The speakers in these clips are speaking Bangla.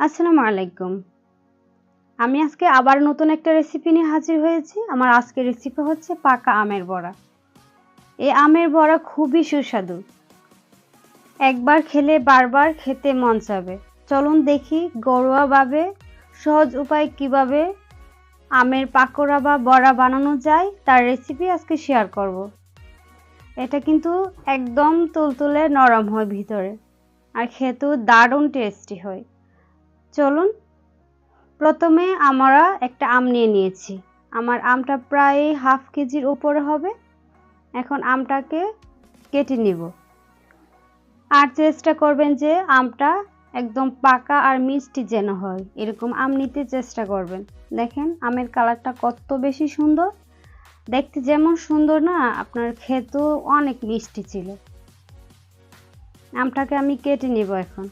আসসালামু আলাইকুম। আমি আজকে আবার নতুন একটা রেসিপি নিয়ে হাজির হয়েছি। আমার আজকের রেসিপি হচ্ছে পাকা আমের বড়া। এই আমের বড়া খুবই সুস্বাদু। একবার খেলে বারবার খেতে মন চাবে। চলুন দেখি ঘরোয়াভাবে সহজ উপায় কীভাবে আমের পাকোড়া বা বড়া বানানো যায়, তার রেসিপি আজকে শেয়ার করব। এটা কিন্তু একদম তুলতুলে নরম হয় ভিতরে। আর খেতেও দারুণ টেস্টি হয়। চলুন। প্রথমে আমরা একটা আম নিয়ে নিয়েছি। আমার আমটা প্রায় হাফ কেজির উপরে হবে। এখন আমটাকে কেটে নিব। আর চেষ্টা করবেন যে আমটা একদম পাকা আর মিষ্টি যেন হয়। এরকম আম নিতে চেষ্টা করবেন। দেখেন, আমের কালারটা কত বেশি সুন্দর। দেখতে যেমন সুন্দর না, আপনার খেতেও অনেক মিষ্টি ছিল। আমটাকে আমি কেটে নিব এখন।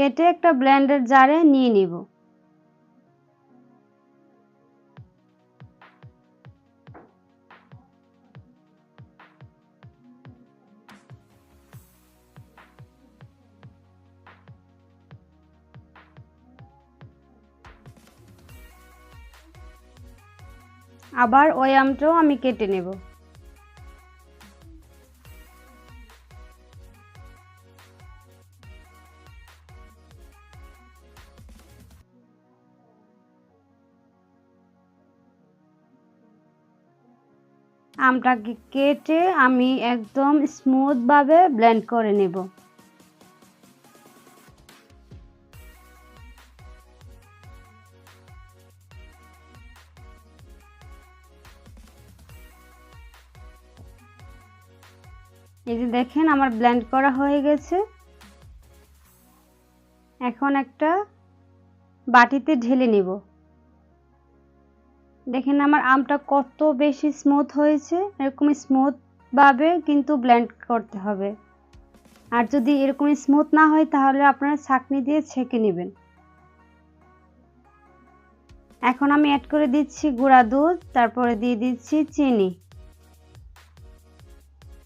কেটে একটা ব্লেন্ডার জারে নিয়ে নিব। আবার ওই আমটাও আমি কেটে নেব। আমটাকে কেটে আমি একদম স্মুথভাবে ব্লেন্ড করে নেব। এই যে দেখেন আমার ব্লেন্ড করা হয়ে গেছে। এখন একটা বাটিতে ঢেলে নিব। দেখেন আমার আমটা কত বেশি স্মুথ হয়েছে, এরকম স্মুথভাবে কিন্তু ব্লেন্ড করতে হবে। আর যদি এরকম স্মুথ না হয় তাহলে আপনারা ছাঁকনি দিয়ে ছেঁকে নেবেন। এখন আমি অ্যাড করে দিচ্ছি গুঁড়া দুধ, তারপরে দিয়ে দিচ্ছি চিনি।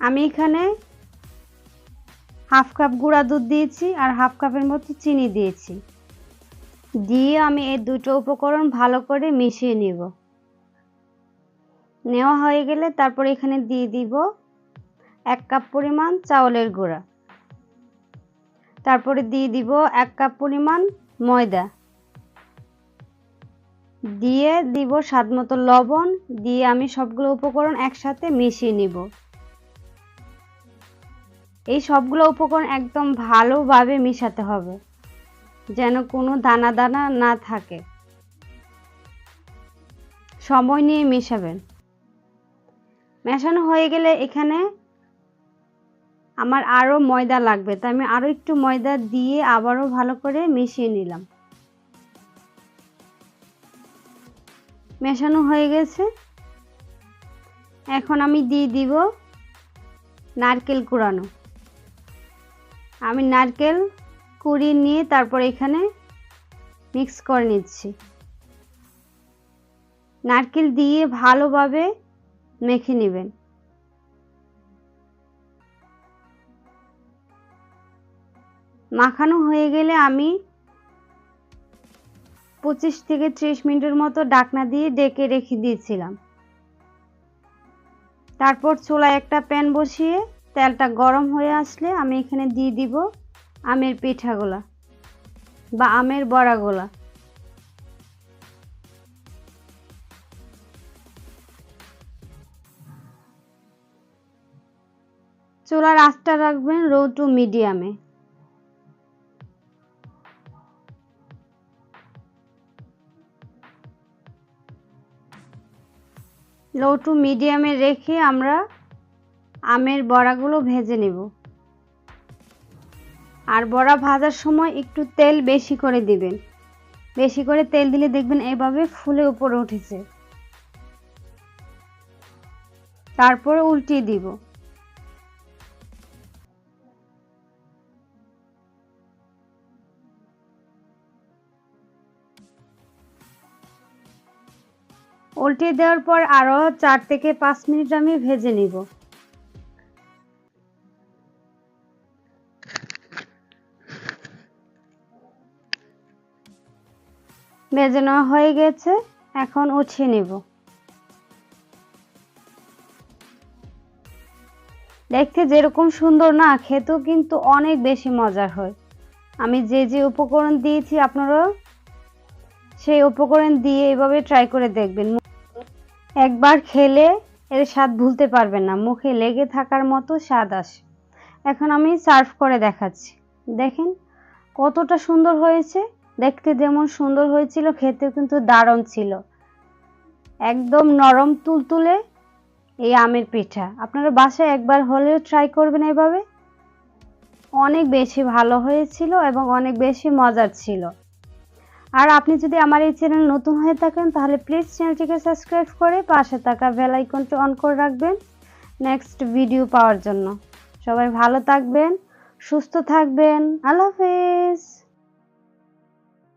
আমি এখানে হাফ কাপ গুঁড়া দুধ দিয়েছি আর হাফ কাপের মতো চিনি দিয়েছি। দিয়ে আমি এই দুটো উপকরণ ভালো করে মিশিয়ে নিব। নেওয়া হয়ে গেলে তারপর এখানে দিয়ে দিব এক কাপ পরিমাণ চাউলের গুঁড়া। তারপরে দিয়ে দিব এক কাপ পরিমাণ ময়দা। দিয়ে দিব স্বাদ মতো লবণ, দিয়ে আমি সবগুলো উপকরণ একসাথে মিশিয়ে নিব। এই সবগুলো উপকরণ একদম ভালোভাবে মিশাতে হবে, যেন কোনো দানা দানা না থাকে। সময় নিয়ে মেশাবেন। মেশানো হয়ে গেলে এখানে আমার আরও ময়দা লাগবে। তাই আমি আরও একটু ময়দা দিয়ে আবারও ভালো করে মিশিয়ে নিলাম। মেশানো হয়ে গেছে। এখন আমি দিয়ে দিব নারকেল কুড়ানো। আমি নারকেল কুড়িয়ে নিয়ে তারপর এখানে মিক্স করে নিচ্ছি। নারকেল দিয়ে ভালোভাবে মেখে নেবেন। মাখানো হয়ে গেলে আমি পঁচিশ থেকে ত্রিশ মিনিটের মতো ডাকনা দিয়ে ডেকে রেখে দিয়েছিলাম। তারপর চুলায় একটা প্যান বসিয়ে তেলটা গরম হয়ে আসলে আমি এখানে দিয়ে দিব আমের পিঠাগুলা বা আমের বড়াগুলা। চুলার আঁচটা রাখবেন লো টু মিডিয়ামে। লো টু মিডিয়ামে রেখে আমরা আমের বড়াগুলো ভেজে নেব। আর বড়া ভাজার সময় একটু তেল বেশি করে দিবেন। বেশি করে তেল দিলে দেখবেন এভাবে ফুলে উপরে উঠেছে। তারপরে উল্টিয়ে দিব। উল্টে দেওয়ার পর আরও চার থেকে পাঁচ মিনিট আমি ভেজে নিব। ভেজে নেওয়া হয়ে গেছে, এখন উঠিয়ে নিব। দেখতে যেরকম সুন্দর না, খেতেও কিন্তু অনেক বেশি মজার হয়। আমি যে যে উপকরণ দিয়েছি আপনারা সেই উপকরণ দিয়ে এভাবে ট্রাই করে দেখবেন। একবার খেলে এর স্বাদ ভুলতে পারবেন না। মুখে লেগে থাকার মতো স্বাদ আসে। এখন আমি সার্ভ করে দেখাচ্ছি। দেখেন, কতটা সুন্দর হয়েছে। দেখতে যেমন সুন্দর হয়েছিল খেতে কিন্তু দারুণ ছিল। একদম নরম তুলতুলে এই আমের পিঠা। আপনারা বাসায় একবার হলেও ট্রাই করবেন এভাবে। অনেক বেশি ভালো হয়েছিল এবং অনেক বেশি মজার ছিল। আর আপনি যদি আমার এই চ্যানেল নতুন হয়ে থাকেন, তাহলে প্লিজ চ্যানেলটিকে সাবস্ক্রাইব করে পাশে থাকা বেল আইকনটি অন করে রাখবেন নেক্সট ভিডিও পাওয়ার জন্য। সবাই ভালো থাকবেন, সুস্থ থাকবেন, আল্লাহ হাফেজ!